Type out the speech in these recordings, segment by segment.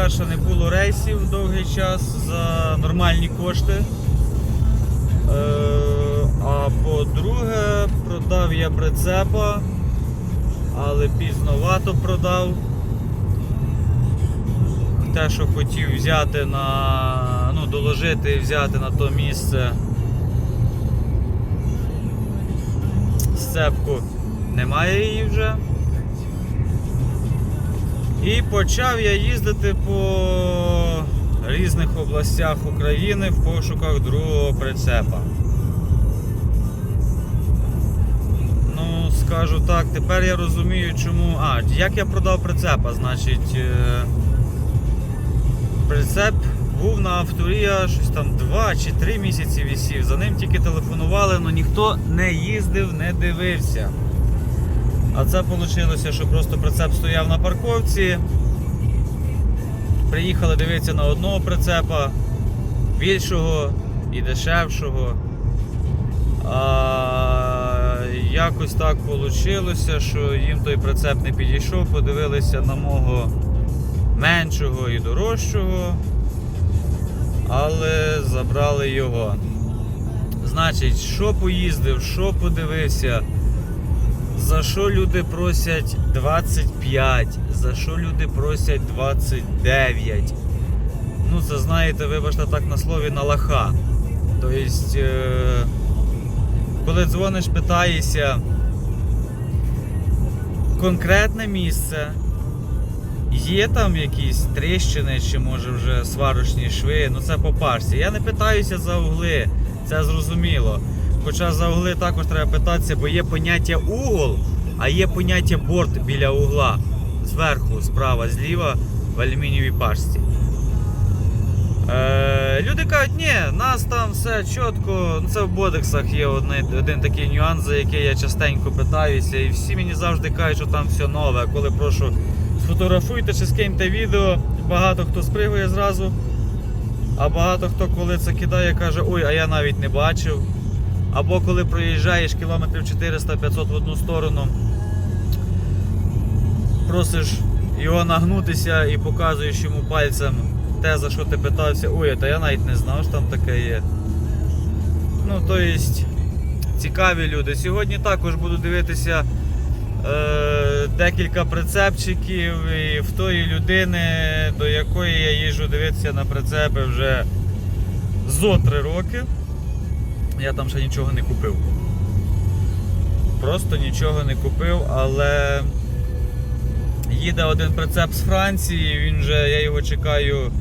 по-перше, не було рейсів довгий час за нормальні кошти. Е, А по-друге, продав я прицепа, але пізновато продав. Те, що хотів взяти на. ну, доложити і взяти на то місце. Сцепку немає її вже. І почав я їздити по різних областях України в пошуках другого прицепа. Ну, скажу так, тепер я розумію, чому. А, як я продав прицепа, значить. е, Прицеп був на авторія щось там 2 чи 3 місяці висів. За ним тільки телефонували, але ніхто не їздив, не дивився. А це вийшло, що просто прицеп стояв на парковці. Приїхали дивитися на одного прицепа, більшого і дешевшого. А якось так вийшло, що їм той прицеп не підійшов, подивилися на мого меншого і дорожчого, але забрали його. Значить, що поїздив, що подивився, за що люди просять 25, за що люди просять 29. Ну, це знаєте, вибачте так на слові на лоха. Тобто, е, коли дзвониш, питаєшся конкретне місце, Є там якісь тріщини, чи може вже сварочні шви, ну це по парсі. Я не питаюся за угли, це зрозуміло. Хоча за угли також треба питатися, бо є поняття угол, а є поняття борт біля угла. Зверху, справа, зліва в алюмінієвій пашці. Е, люди кажуть, ні, нас там все чітко. Ну це в бодексах є один, один такий нюанс, за який я частенько питаюся, і всі мені завжди кажуть, що там все нове. Коли прошу сфотографуйте чи скиньте відео, багато хто спригує зразу. А багато хто, коли це кидає, каже, ой, а я навіть не бачив. Або коли проїжджаєш кілометрів 400-500 в одну сторону, просиш його нагнутися і показуєш йому пальцем те, за що ти питався, ой, та я навіть не знав, що там таке є. Ну, то єсть, цікаві люди. Сьогодні також буду дивитися е, декілька прицепчиків і в тої людини, до якої я їжджу дивитися на прицепи вже зо три роки. Я там ще нічого не купив. Просто нічого не купив, але їде один прицеп з Франції, він вже, я його чекаю.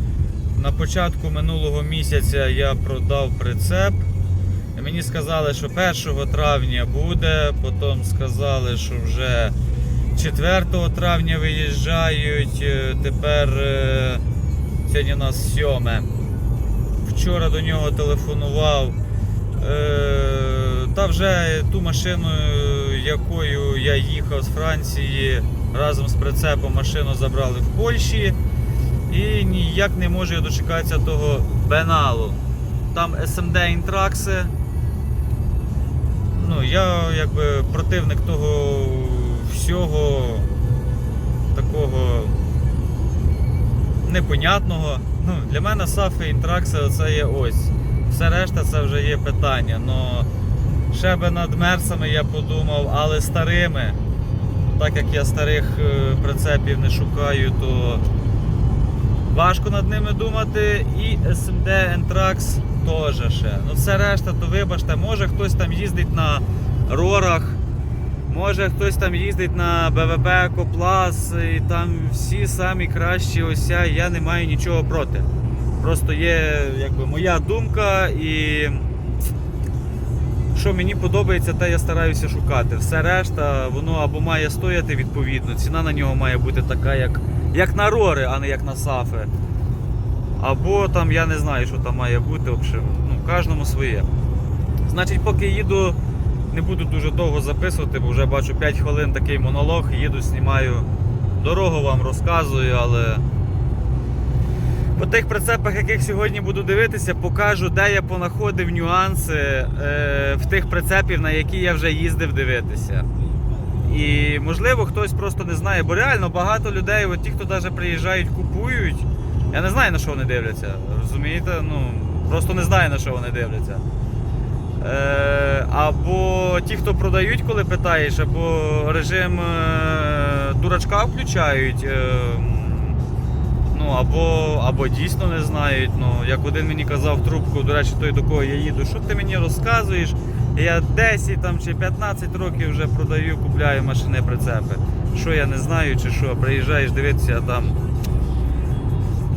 На початку минулого місяця я продав прицеп. Мені сказали, що 1 травня буде, потім сказали, що вже 4 травня виїжджають. Е, Тепер е, сьогодні у нас 7. Вчора до нього телефонував. Е, Та вже ту машину, якою я їхав з Франції, разом з прицепом машину забрали в Польщі. І ніяк не можу я дочекатися того беналу. Там SMD інтракси. Ну, я якби противник того всього такого непонятного. Ну, для мене Сафи інтракси це є ось. Все решта це вже є питання. Но ще би над мерсами я подумав, але старими. Так як я старих е, прицепів не шукаю, то важко над ними думати. І SMD Entrax теж ще. Ну все решта, то вибачте, може хтось там їздить на рорах, може хтось там їздить на БВП Коплас, і там всі самі кращі ося, я не маю нічого проти. Просто є якби, моя думка і що мені подобається, те я стараюся шукати. Все решта, воно або має стояти відповідно, ціна на нього має бути така, як, як на рори, а не як на сафи. Або там я не знаю, що там має бути. в общем, Ну, кожному своє. Значить, поки їду, не буду дуже довго записувати, бо вже бачу 5 хвилин такий монолог, їду, знімаю дорогу вам розказую, але по тих прицепах, яких сьогодні буду дивитися, покажу, де я понаходив нюанси е, в тих прицепів, на які я вже їздив дивитися. І можливо хтось просто не знає, бо реально багато людей, от ті, хто навіть приїжджають, купують. Я не знаю на що вони дивляться. Розумієте? Ну, просто не знаю на що вони дивляться. Е, або ті, хто продають, коли питаєш, або режим е, дурачка включають. Е, ну, або, або дійсно не знають. Ну, як один мені казав трубку, до речі, той до кого я їду, що ти мені розказуєш? Я 10 там, чи 15 років вже продаю, купляю машини прицепи. Що я не знаю, чи що, приїжджаєш дивитися там.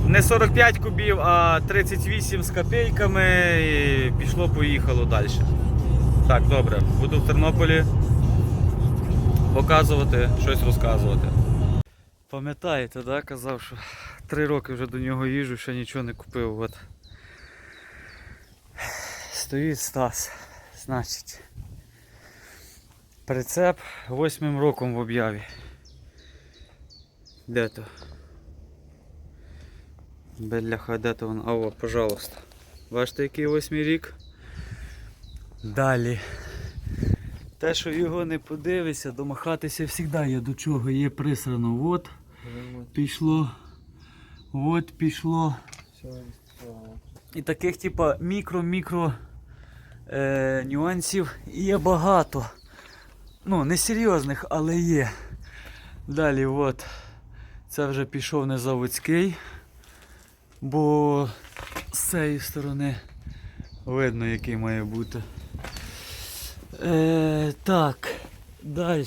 Не 45 кубів, а 38 з копійками і пішло-поїхало далі. Так, добре, буду в Тернополі показувати, щось розказувати. Пам'ятаєте, да, казав, що 3 роки вже до нього їжджу, ще нічого не купив. От. Стоїть Стас, значить. Прицеп восьмим роком в об'яві. Де то? Беляха, де то воно? А пожалуйста. Бачите, який восьмий рік? Далі. Те, що його не подивишся, домахатися завжди є до чого. Є присрано. От пішло. От пішло. І таких типа мікро-мікро е, нюансів є багато. Ну, не серйозних, але є. Далі от. Це вже пішов не заводський, бо з цієї сторони видно, який має бути. Е, так, далі.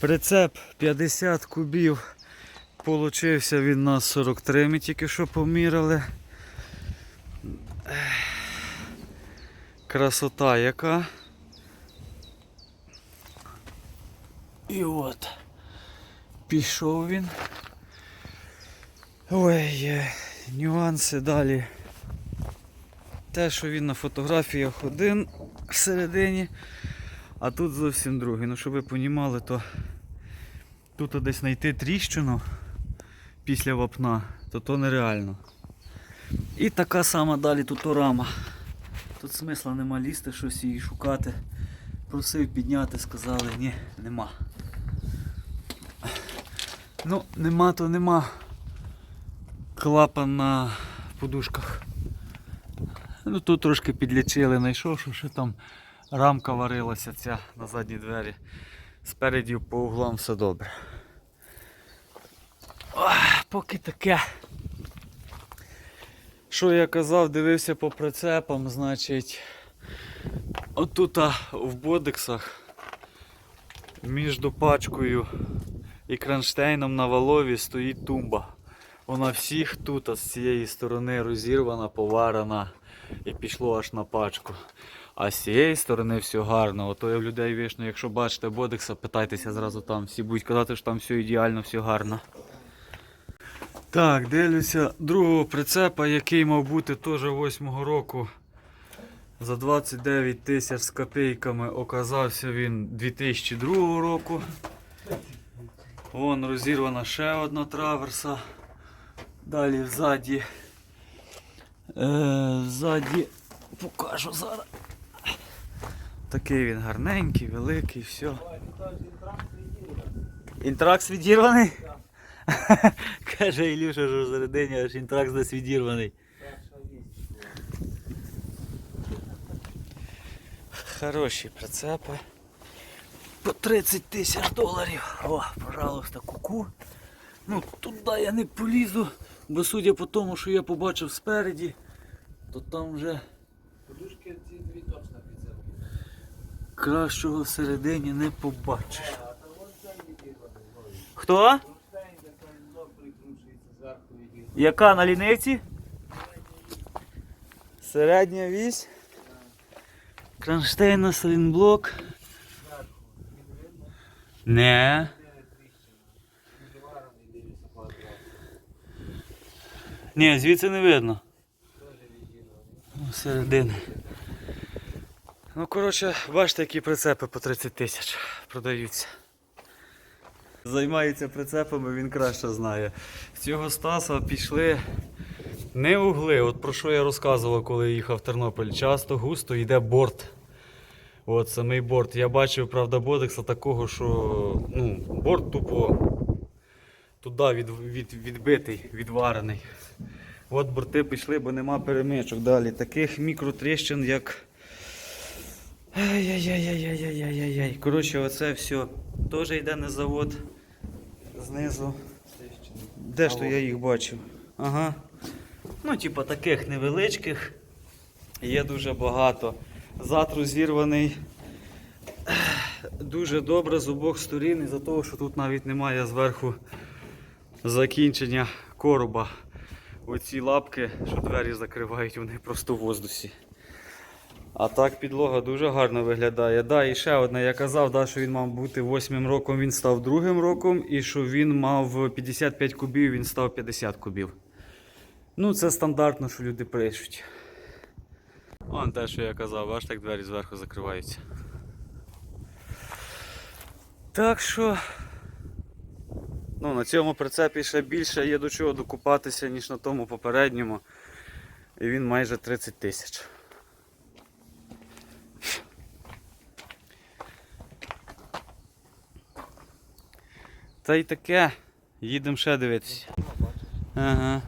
Прицеп 50 кубів. Получився він на 43, ми тільки що поміряли. Красота яка. І от. Пішов він. Ой, е, нюанси далі. Те, що він на фотографіях один всередині, а тут зовсім другий. Ну, щоб ви розуміли, то тут десь знайти тріщину після вапна, то то нереально. І така сама далі тут рама. Тут смисла нема лізти, щось її шукати. Просив підняти, сказали, ні, нема. Ну, нема, то нема. Клапан на подушках. Ну тут трошки підлічили, знайшов, що ще там рамка варилася ця на задні двері. Спереді по углам все добре. Поки таке. Що я казав, дивився по прицепам, значить. Отут в бодексах між пачкою і кронштейном на валові стоїть тумба. Вона всіх тут з цієї сторони розірвана, поварена і пішло аж на пачку. А з цієї сторони все гарно. Ото я в людей вічно, якщо бачите бодекса, питайтеся зразу там. Всі будуть казати, що там все ідеально, все гарно. Так, дивлюся другого прицепа, який мав бути теж 8-го року. За 29 тисяч з копійками оказався він 2002 року. Вон розірвана ще одна траверса. Далі ззаді. Е, ззаді покажу зараз. Такий він гарненький, великий, все. Інтракс відірваний? Каже Ілюша, що всередині аж інтракс десь відірваний. Хороші прицепи. По 30 тисяч доларів. О, пожалуйста, куку. Ну, туди я не полізу, бо судя по тому, що я побачив спереді, то там вже Подушки ці дві точно підземні. кращого всередині не побачиш. Ой. Хто? Кронштейн, де той блок прикручується зверху відірваний. Яка на лінивці? Середня вісь. Кронштейн на салінблок. Зверху. Він видно, Не. Ні, звідси не видно. Відірваний. Середини. Ну, коротше, бачите, які прицепи по 30 тисяч продаються. Займається прицепами, він краще знає. В цього Стаса пішли не угли. От про що я розказував, коли їхав в Тернопіль. Часто густо йде борт. От самий борт. Я бачив, правда, бодекса такого, що ну, борт тупо туди від, від, відбитий, відварений. От борти пішли, бо нема перемичок. Далі таких мікротріщин, як. Ай-яй-яй-яй-яй-яй-яй-яй. Коротше, оце все теж йде на завод. Знизу. Де ж то я їх бачив? Ага. Ну, типа таких невеличких. Є дуже багато. Зад розірваний. Дуже добре з обох сторін, із-за того, що тут навіть немає зверху закінчення короба. Оці лапки, що двері закривають, вони просто в воздусі. А так підлога дуже гарно виглядає. Да, і ще одне, я казав, да, що він мав бути восьмим роком, він став другим роком, і що він мав 55 кубів, він став 50 кубів. Ну, це стандартно, що люди пишуть. Вон те, що я казав, бачиш, так двері зверху закриваються. Так що. Ну, на цьому прицепі ще більше є до чого докупатися, ніж на тому попередньому. І він майже 30 тисяч. Та й таке. Їдемо ще дивитися. Ага.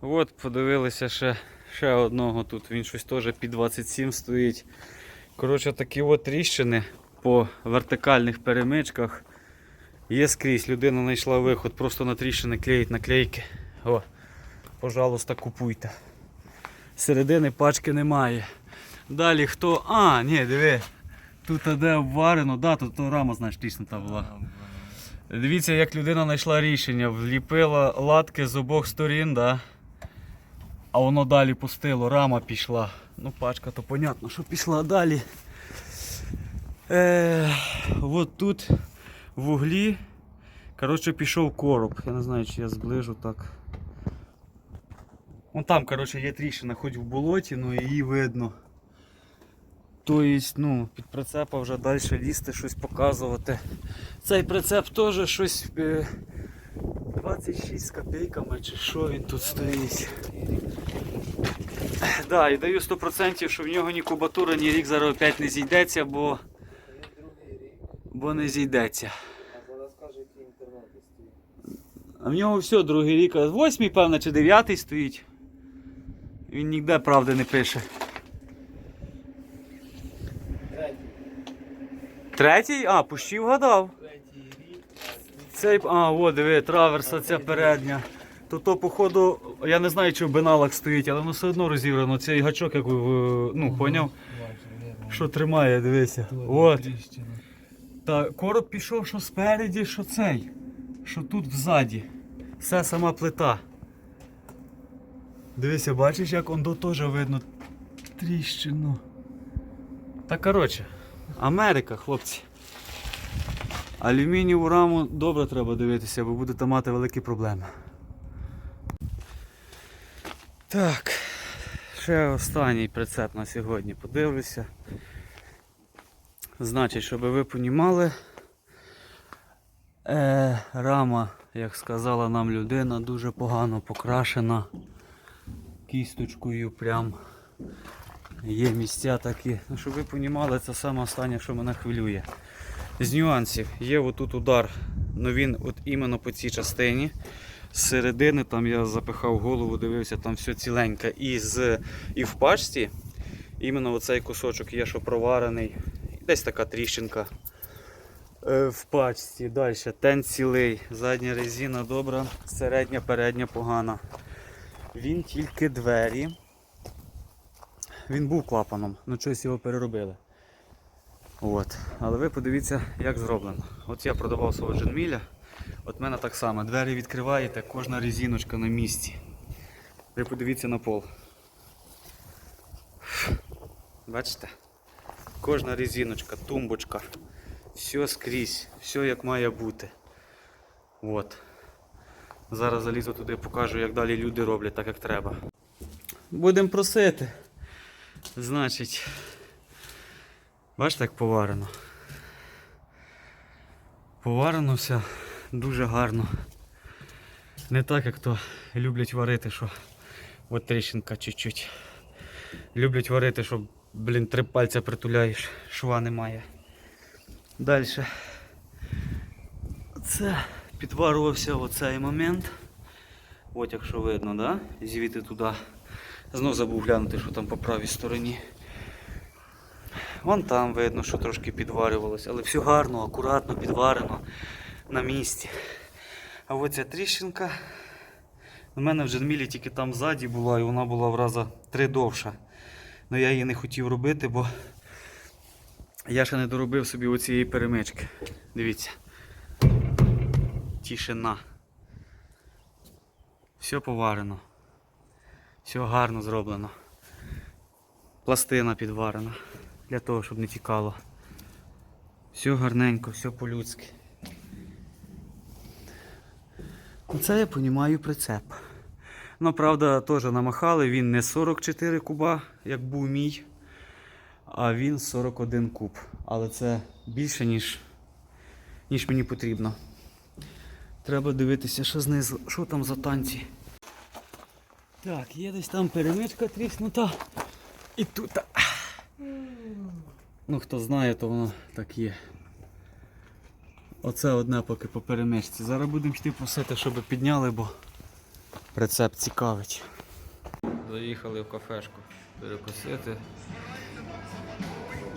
От подивилися ще, ще одного тут. Він щось теж під 27 стоїть. Коротше, такі от тріщини по вертикальних перемичках. Є скрізь. Людина знайшла виход, просто на тріщини клеїть наклейки. О, пожалуйста, купуйте. Середини пачки немає. Далі хто. А, ні, диви. Тут де обварено, да, тут рама, знаєш, тіснута була. Дивіться, як людина знайшла рішення. Вліпила латки з обох сторін, да? а воно далі пустило, рама пішла. Ну, пачка, то понятно, що пішла далі. Е, от тут в углі. Коротше, пішов короб. Я не знаю, чи я зближу так. Вон там, коротше, є тріщина, хоч в болоті, але її видно. Тобто, ну, під прицепа вже далі лізти, щось показувати. Цей прицеп теж щось е, 26 з копійками чи що він тут стоїть. Да, і даю 100%, що в нього ні кубатура, ні рік зараз опять не зійдеться, бо, бо не зійдеться. А в нього все другий рік, восьмий, певно, чи дев'ятий стоїть. Він ніде правди не пише. Третій? А, пущі вгадав. Цей, а, о, диви, траверса ця передня. То то, походу, я не знаю, чи в беналах стоїть, але воно все одно розібрано. Цей гачок, як ну, поняв, що тримає, дивися. От. Та короб пішов, що спереді, що цей. Що тут взаді. Все сама плита. Дивися, бачиш, як ондо теж видно тріщину. Та коротше, Америка, хлопці. Алюмінієву раму добре треба дивитися, бо будете мати великі проблеми. Так, ще останній прицеп на сьогодні подивлюся. Значить, щоб ви понімали, е, рама, як сказала нам людина, дуже погано покрашена кісточкою прям. Є місця такі. Ну, щоб ви понімали, це саме останнє, що мене хвилює. З нюансів є отут удар, але він от іменно по цій частині. З середини там я запихав голову, дивився, там все ціленьке. І, з, і в пачці іменно оцей кусочок є, що проварений. Десь така тріщинка е, в пачці. Далі тен цілий, задня резина добра, середня, передня погана. Він тільки двері. Він був клапаном, ну щось його переробили. От. Але ви подивіться, як зроблено. От я продавав свого дженміля. От в мене так само. Двері відкриваєте, кожна резиночка на місці. Ви подивіться на пол. Бачите? Кожна резиночка, тумбочка. Все скрізь, все як має бути. От. Зараз залізу туди, покажу, як далі люди роблять так, як треба. Будемо просити. Значить, бачите, як поварено. Поварено все дуже гарно. Не так, як то люблять варити, що от тріщинка чуть-чуть. Люблять варити, щоб Блін, три пальця притуляєш, шва немає. Далі. Це підварувався оцей момент. От якщо видно, да? звідти туди. Знов забув глянути, що там по правій стороні. Вон там видно, що трошки підварювалося, але все гарно, акуратно підварено на місці. А от ця тріщинка. У мене в Дженмілі тільки там ззаді була і вона була в раза три довша. Ну я її не хотів робити, бо я ще не доробив собі оцієї перемички. Дивіться. Тишина. Все поварено. Все гарно зроблено. Пластина підварена. Для того, щоб не тікало. Все гарненько, все по-людськи. Це я понімаю прицеп. Ну, правда, теж намахали, він не 44 куба, як був мій, а він 41 куб. Але це більше, ніж, ніж мені потрібно. Треба дивитися, що знизу, що там за танці. Так, є десь там перемичка тріснута. І тут. Ну, хто знає, то воно так є. Оце одне поки по перемичці. Зараз будемо йти просити, щоб підняли, бо прицеп цікавить. Заїхали в кафешку перекусити.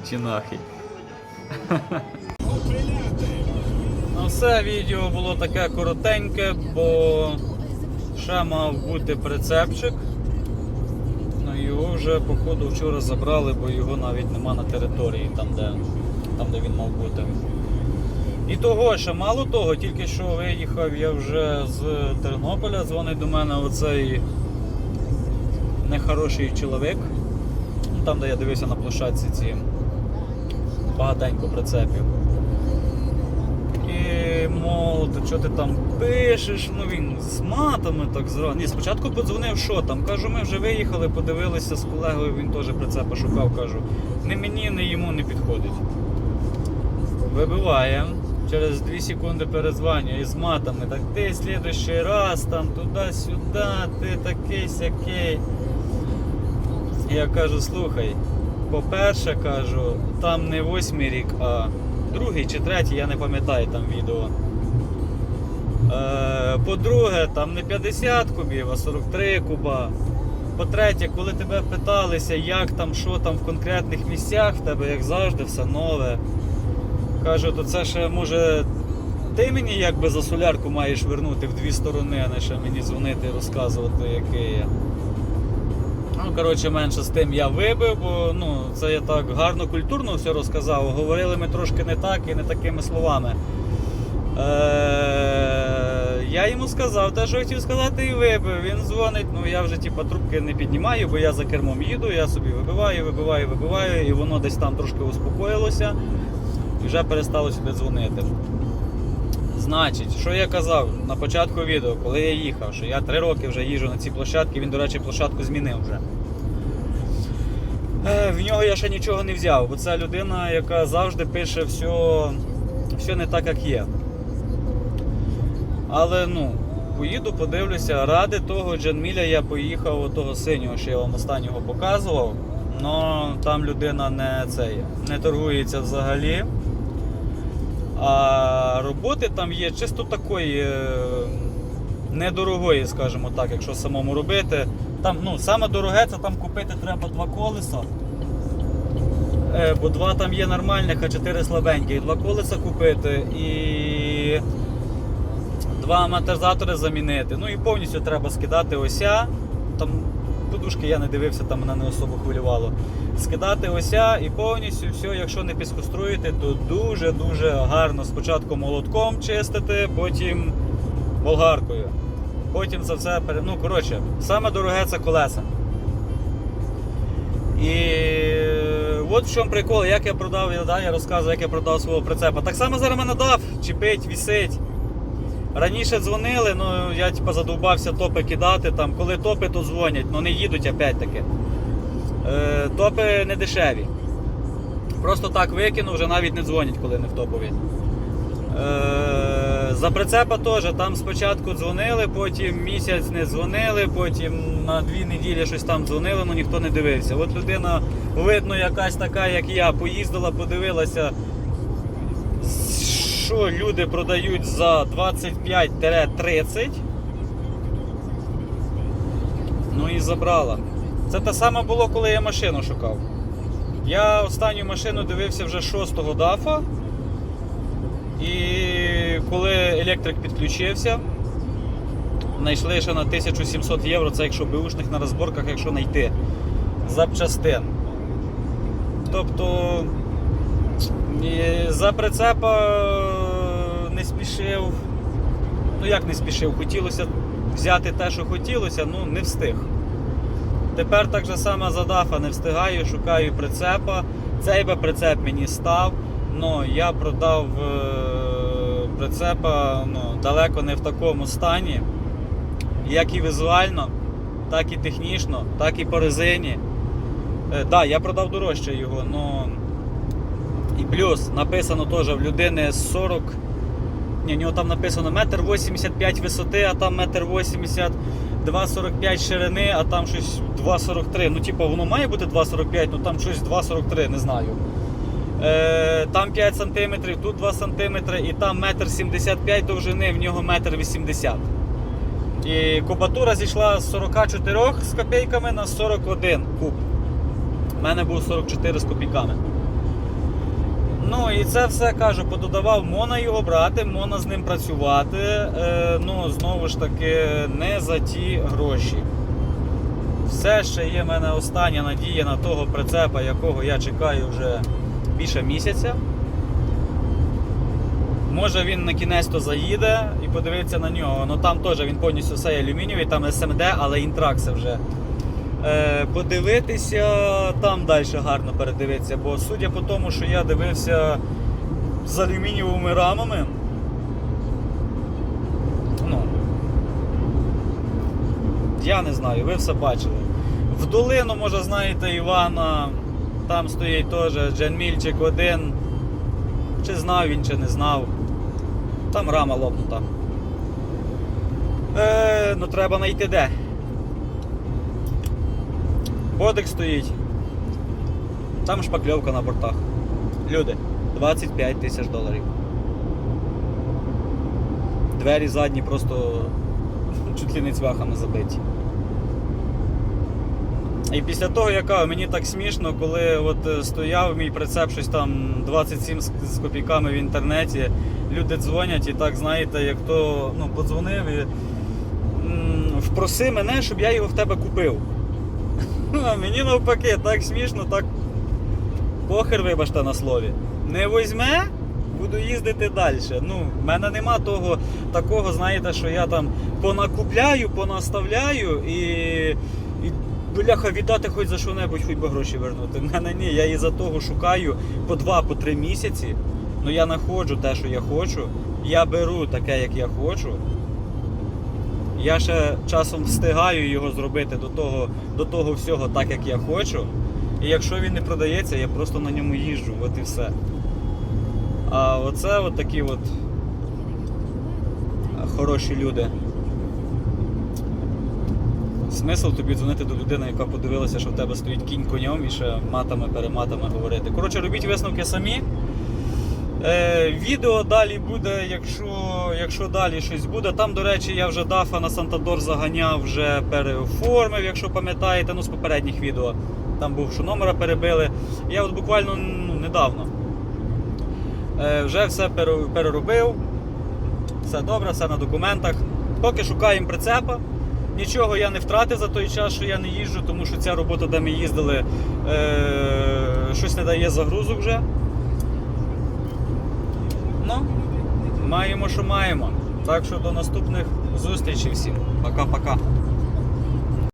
Чи нахід. Ну все, відео було таке коротеньке, бо ще мав бути прицепчик. Ну його вже походу вчора забрали, бо його навіть нема на території, там де, там, де він мав бути. І того ще мало того, тільки що виїхав я вже з Тернополя, дзвонить до мене оцей нехороший чоловік. Ну, Там, де я дивився на площадці ці багатенько прицепів. І мов, то що ти там пишеш? Ну він з матами так зразу. Ні, спочатку подзвонив, що там. Кажу, ми вже виїхали, подивилися з колегою, він теж прицепа шукав, кажу. Не мені, не йому не підходить. Вибиває. Через 2 секунди перезванює із матами. Так ти слідущий раз там туди-сюди, ти такий сякий. Я кажу, слухай, по-перше, кажу, там не восьмий рік, а другий чи третій, я не пам'ятаю там відео. Е, по-друге, там не 50 кубів, а 43 куба. По-третє, коли тебе питалися, як там, що там в конкретних місцях, в тебе, як завжди, все нове. Кажу, то це ще може ти мені якби за солярку маєш вернути в дві сторони, а не ще мені дзвонити і розказувати, який я. Коротше, менше з тим я вибив, бо ну, це я так гарно культурно все розказав. Говорили ми трошки не так і не такими словами. Е, я йому сказав те, що хотів сказати, і вибив. Він дзвонить, ну я вже типа, трубки не піднімаю, бо я за кермом їду, я собі вибиваю, вибиваю, вибиваю, і воно десь там трошки успокоїлося і вже перестало сюди дзвонити. Значить, що я казав на початку відео, коли я їхав, що я три роки вже їжджу на ці площадки, він, до речі, площадку змінив вже. Е, В нього я ще нічого не взяв, бо це людина, яка завжди пише все, все не так, як є. Але ну, поїду, подивлюся, ради того Джанміля я поїхав того синього, що я вам останнього показував. Но там людина не, цей, не торгується взагалі. А роботи там є чисто такої е, недорогої, скажімо так, якщо самому робити. Там, ну, саме дороге це там купити треба два колеса. Е, бо два там є нормальних, а чотири слабеньких. Два колеса купити і два амортизатори замінити. Ну і повністю треба скидати ося. Там подушки я не дивився, там мене не особо хвилювало. Скидати ося і повністю все, якщо не піскоструїти, то дуже-дуже гарно спочатку молотком чистити, потім болгаркою. Потім це все пере... Ну, коротше, саме дороге це колеса. І от в чому прикол, як я продав, я, да, я розказую, як я продав свого прицепа. Так само зараз мене дав, чіпить, вісить. Раніше дзвонили, ну я типу, задовбався топи кидати. Там, коли топи, то дзвонять, ну не їдуть опять-таки. Е, топи не дешеві. Просто так викину, вже навіть не дзвонять, коли не в топові. Е, За прицепа теж там спочатку дзвонили, потім місяць не дзвонили, потім на дві неділі щось там дзвонили, але ніхто не дивився. От людина, видно, якась така, як я, поїздила, подивилася, що люди продають за 25-30. Ну і забрала. Це те саме було, коли я машину шукав. Я останню машину дивився вже 6-го дафа. І коли електрик підключився, знайшли ще на 1700 євро, це якщо беушних на розборках, якщо знайти запчастин. Тобто за прицепа не спішив. Ну як не спішив, хотілося взяти те, що хотілося, ну не встиг. Тепер так же само за не встигаю, шукаю прицепа. Цей би прицеп мені став, але я продав е, прицепа ну, далеко не в такому стані, як і візуально, так і технічно, так і по резині. Так, да, я продав дорожче його, але і плюс написано теж в людини 40. Ні, у нього там написано метр 85 висоти, а там метр 80, 2,45 ширини, а там щось 2,43. Ну, типу, воно має бути 2,45, ну там щось 2,43, не знаю. Е, там 5 см, тут 2 см, і там метр 75 довжини, в нього метр 80. І кубатура зійшла з 44 з копійками на 41 куб. У мене був 44 з копійками. Ну і це все кажу, пододавав, можна його брати, можна з ним працювати. Е, ну, знову ж таки, не за ті гроші. Все ще є в мене остання надія на того прицепа, якого я чекаю вже більше місяця. Може він на кінець то заїде і подивиться на нього. Ну там теж він повністю все алюмінієвий, там СМД, але інтракси вже. Е, подивитися, там далі гарно передивитися, бо судя по тому, що я дивився з алюмінієвими рамами. Ну, я не знаю, ви все бачили. В долину, може, знаєте, Івана, там стоїть теж Дженмільчик один. Чи знав він, чи не знав. Там рама лопнута. Е, ну треба знайти де. Бодик стоїть. Там шпакльовка на бортах. Люди, 25 тисяч доларів. Двері задні просто чуть ли не цвяхами забиті. І після того, яка мені так смішно, коли от е, стояв мій прицеп щось там 27 з копійками в інтернеті, люди дзвонять і так, знаєте, як то ну, подзвонив і впроси мене, щоб я його в тебе купив. Мені навпаки, так смішно, так похер, вибачте на слові. Не возьме, буду їздити далі. Ну, в мене нема того такого, знаєте, що я там понакупляю, понаставляю і бляха віддати хоч за що-небудь, хоч би гроші вернути. В мене ні, я і за того шукаю по 2-3 місяці. Ну я знаходжу те, що я хочу. Я беру таке, як я хочу. Я ще часом встигаю його зробити до того, до того всього так, як я хочу. І якщо він не продається, я просто на ньому їжджу, от і все. А оце от такі от хороші люди. Смисл тобі дзвонити до людини, яка подивилася, що в тебе стоїть кінь конем і ще матами-перематами говорити. Коротше, робіть висновки самі. Е, відео далі буде, якщо, якщо далі щось буде. Там, до речі, я вже дафа на Сантадор заганяв, вже переоформив, якщо пам'ятаєте, ну з попередніх відео. Там був, що номера перебили. Я от буквально ну, недавно е, вже все переробив. Все добре, все на документах. Поки шукаємо прицепа. Нічого я не втратив за той час, що я не їжджу, тому що ця робота, де ми їздили, е, щось не дає загрузок вже. Ну, маємо, що маємо. Так що до наступних зустрічей всім. Пока-пока.